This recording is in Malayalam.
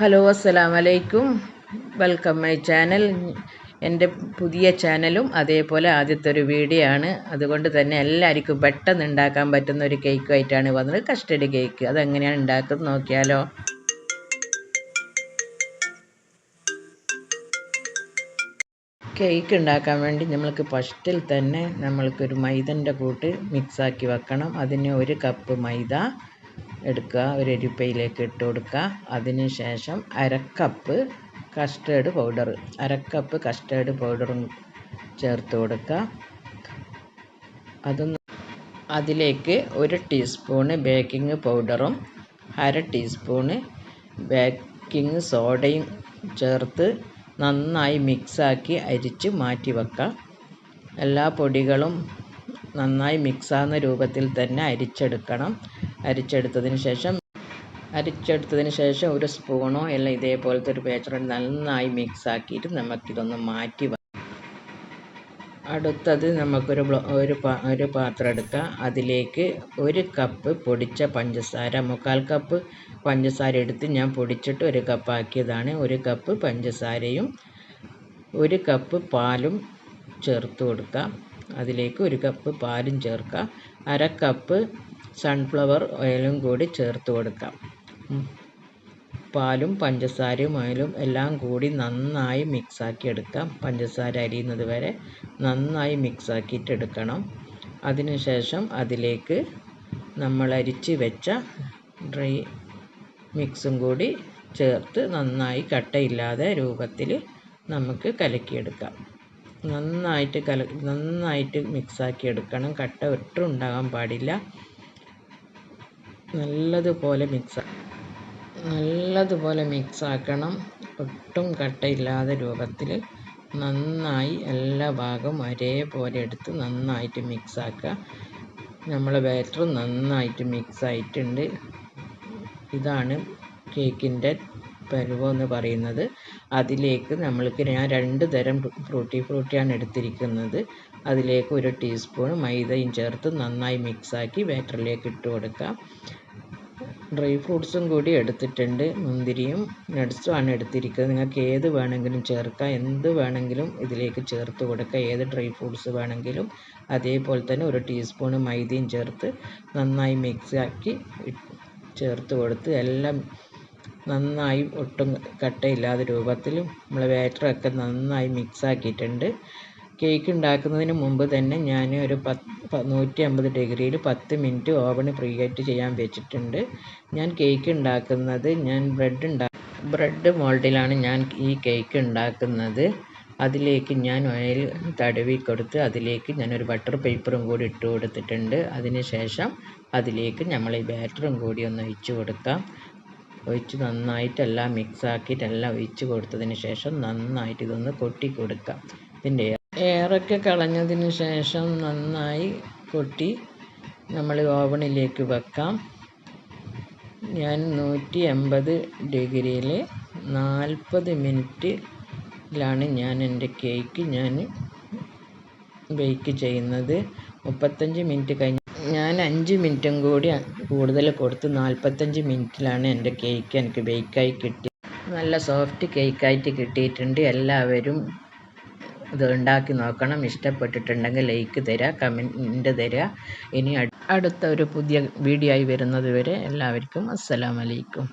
ഹലോ അസ്സലാം വലൈക്കും വെൽക്കം മൈ ചാനൽ. എന്റെ പുതിയ ചാനലും അതേപോലെ ആദ്യത്തെ ഒരു വീഡിയോ ആണ്. അതുകൊണ്ട് തന്നെ എല്ലാവർക്കും പെട്ടെന്ന് ഉണ്ടാക്കാൻ പറ്റുന്ന ഒരു കേക്കുമായിട്ടാണ് വന്നത്. കസ്റ്റഡി കേക്ക് അതെങ്ങനെയാണ് ഉണ്ടാക്കുന്നത് നോക്കിയാലോ. കേക്ക് ഉണ്ടാക്കാൻ വേണ്ടി നമ്മൾക്ക് ഫസ്റ്റിൽ തന്നെ നമ്മൾക്കൊരു മൈദന്റെ കൂട്ട് മിക്സാക്കി വെക്കണം. അതിന് ഒരു കപ്പ് മൈദ എടുക്കുക. ഒരു അരിപ്പയിലേക്ക് ഇട്ട് കൊടുക്കുക. അതിന് ശേഷം അരക്കപ്പ് കസ്റ്റേർഡ് പൗഡർ അരക്കപ്പ് കസ്റ്റേർഡ് പൗഡറും ചേർത്ത് കൊടുക്കുക. അതൊന്ന് അതിലേക്ക് ഒരു ടീസ്പൂണ് ബേക്കിംഗ് പൗഡറും അര ടീസ്പൂണ് ബേക്കിംഗ് സോഡയും ചേർത്ത് നന്നായി മിക്സാക്കി അരിച്ച് മാറ്റി വെക്കാം എല്ലാ പൊടികളും നന്നായി മിക്സാകുന്ന രൂപത്തിൽ തന്നെ അരിച്ചെടുക്കണം. അരിച്ചെടുത്തതിന് ശേഷം അരിച്ചെടുത്തതിന് ശേഷം ഒരു സ്പൂണോ എല്ലാം ഇതേപോലത്തെ ഒരു പേച്ചറോ നന്നായി മിക്സ് ആക്കിയിട്ട് നമുക്കിതൊന്ന് മാറ്റി അടുത്തത് നമുക്കൊരു ഒരു ഒരു പാത്രം എടുക്കുക അതിലേക്ക് ഒരു കപ്പ് പൊടിച്ച പഞ്ചസാര മുക്കാൽ കപ്പ് പഞ്ചസാര എടുത്ത് ഞാൻ പൊടിച്ചിട്ട് ഒരു കപ്പ് ആക്കിയതാണ്. ഒരു കപ്പ് പഞ്ചസാരയും ഒരു കപ്പ് പാലും ചേർത്ത് കൊടുക്കാം. അതിലേക്ക് ഒരു കപ്പ് പാലും ചേർക്കുക അര കപ്പ് സൺഫ്ലവർ ഓയിലും കൂടി ചേർത്ത് കൊടുക്കാം. പാലും പഞ്ചസാരയും ഓയിലും എല്ലാം കൂടി നന്നായി മിക്സാക്കി എടുക്കാം. പഞ്ചസാര അരിയുന്നത് വരെ നന്നായി മിക്സാക്കിയിട്ട് എടുക്കണം. അതിനുശേഷം അതിലേക്ക് നമ്മൾ അരിച്ച് വെച്ച ഡ്രൈ മിക്സും കൂടി ചേർത്ത് നന്നായി കട്ടയില്ലാതെ രൂപത്തിൽ നമുക്ക് കലക്കിയെടുക്കാം. നന്നായിട്ട് കല നന്നായിട്ട് മിക്സാക്കി എടുക്കണം. കട്ട ഒട്ടും ഉണ്ടാകാൻ പാടില്ല. നല്ലതുപോലെ മിക്സ് നല്ലതുപോലെ മിക്സ് ആക്കണം. ഒട്ടും കട്ടയില്ലാത്ത രൂപത്തിൽ നന്നായി എല്ലാ ഭാഗവും ഒരേപോലെ എടുത്ത് നന്നായിട്ട് മിക്സ് ആക്കുക. നമ്മളെ ബാറ്റർ നന്നായിട്ട് മിക്സ് ആയിട്ടുണ്ട്. ഇതാണ് കേക്കിന്റെ പരുവം എന്ന് പറയുന്നത്. അതിലേക്ക് നമ്മൾക്ക് ഞാൻ രണ്ട് തരം ഫ്രൂട്ടി ഫ്രൂട്ടിയാണ് എടുത്തിരിക്കുന്നത്. അതിലേക്ക് ഒരു ടീസ്പൂൺ മൈദയും ചേർത്ത് നന്നായി മിക്സാക്കി ബാറ്ററിലേക്ക് ഇട്ട് കൊടുക്കാം. ഡ്രൈ ഫ്രൂട്ട്സും കൂടി എടുത്തിട്ടുണ്ട്. മുന്തിരിയും നട്ട്സും ആണ് എടുത്തിരിക്കുന്നത്. നിങ്ങൾക്ക് ഏത് വേണമെങ്കിലും ചേർക്കാം. എന്ത് വേണമെങ്കിലും ഇതിലേക്ക് ചേർത്ത് കൊടുക്കാം. ഏത് ഡ്രൈ ഫ്രൂട്ട്സ് വേണമെങ്കിലും. അതേപോലെ തന്നെ ഒരു ടീസ്പൂൺ മൈദയും ചേർത്ത് നന്നായി മിക്സാക്കി ചേർത്ത് കൊടുത്ത് എല്ലാം നന്നായി ഒട്ടും കട്ടയില്ലാത്ത രൂപത്തിൽ നമ്മൾ ബാറ്ററൊക്കെ നന്നായി മിക്സാക്കിയിട്ടുണ്ട് കേക്ക് ഉണ്ടാക്കുന്നതിന് മുമ്പ് തന്നെ ഞാൻ ഒരു പത്ത് നൂറ്റി അമ്പത് ഡിഗ്രിയിൽ പത്ത് മിനിറ്റ് ഓവന് പ്രീ ഹീറ്റ് ചെയ്യാൻ വെച്ചിട്ടുണ്ട്. ഞാൻ കേക്ക് ഉണ്ടാക്കുന്നത് ഞാൻ ബ്രെഡ് ഉണ്ടാ ബ്രെഡ് മോൾഡിലാണ് ഞാൻ ഈ കേക്ക് ഉണ്ടാക്കുന്നത്. അതിലേക്ക് ഞാൻ ഓയിൽ തടവി കൊടുത്ത് അതിലേക്ക് ഞാനൊരു ബട്ടർ പേപ്പറും കൂടി ഇട്ട് കൊടുത്തിട്ടുണ്ട്. അതിന് ശേഷം അതിലേക്ക് നമ്മൾ ഈ ബാറ്ററും കൂടി ഒന്ന് ഒഴിച്ച് കൊടുക്കാം. ഒഴിച്ച് നന്നായിട്ട് എല്ലാം മിക്സ് ആക്കിയിട്ട് എല്ലാം ഒഴിച്ച് കൊടുത്തതിന് ശേഷം നന്നായിട്ട് ഇതൊന്ന് കൊട്ടി കൊടുക്കാം. ഇതിന്റെ എയറൊക്കെ കളഞ്ഞതിന് ശേഷം നന്നായി കൊട്ടി നമ്മൾ ഓവണിലേക്ക് വെക്കാം. ഞാൻ നൂറ്റി എൺപത് ഡിഗ്രിയിൽ നാൽപ്പത് മിനിറ്റിലാണ് ഞാൻ എന്റെ കേക്ക് ഞാൻ ബേക്ക് ചെയ്യുന്നത്. മുപ്പത്തഞ്ച് മിനിറ്റ് കഴിഞ്ഞ് ഞാൻ അഞ്ച് മിനിറ്റും കൂടി കൂടുതൽ കൊടുത്ത് നാൽപ്പത്തഞ്ച് മിനിറ്റിലാണ് എന്റെ കേക്ക് എനിക്ക് ബേക്കായി കിട്ടി. നല്ല സോഫ്റ്റ് കേക്കായിട്ട് കിട്ടിയിട്ടുണ്ട്. എല്ലാവരും ഇത് ഉണ്ടാക്കി നോക്കണം. ഇഷ്ടപ്പെട്ടിട്ടുണ്ടെങ്കിൽ ലൈക്ക് തരിക കമന്റ് തരിക ഇനി അടുത്ത ഒരു പുതിയ വീഡിയോ ആയി വരുന്നത് വരെ എല്ലാവർക്കും അസ്സലാമലൈക്കും.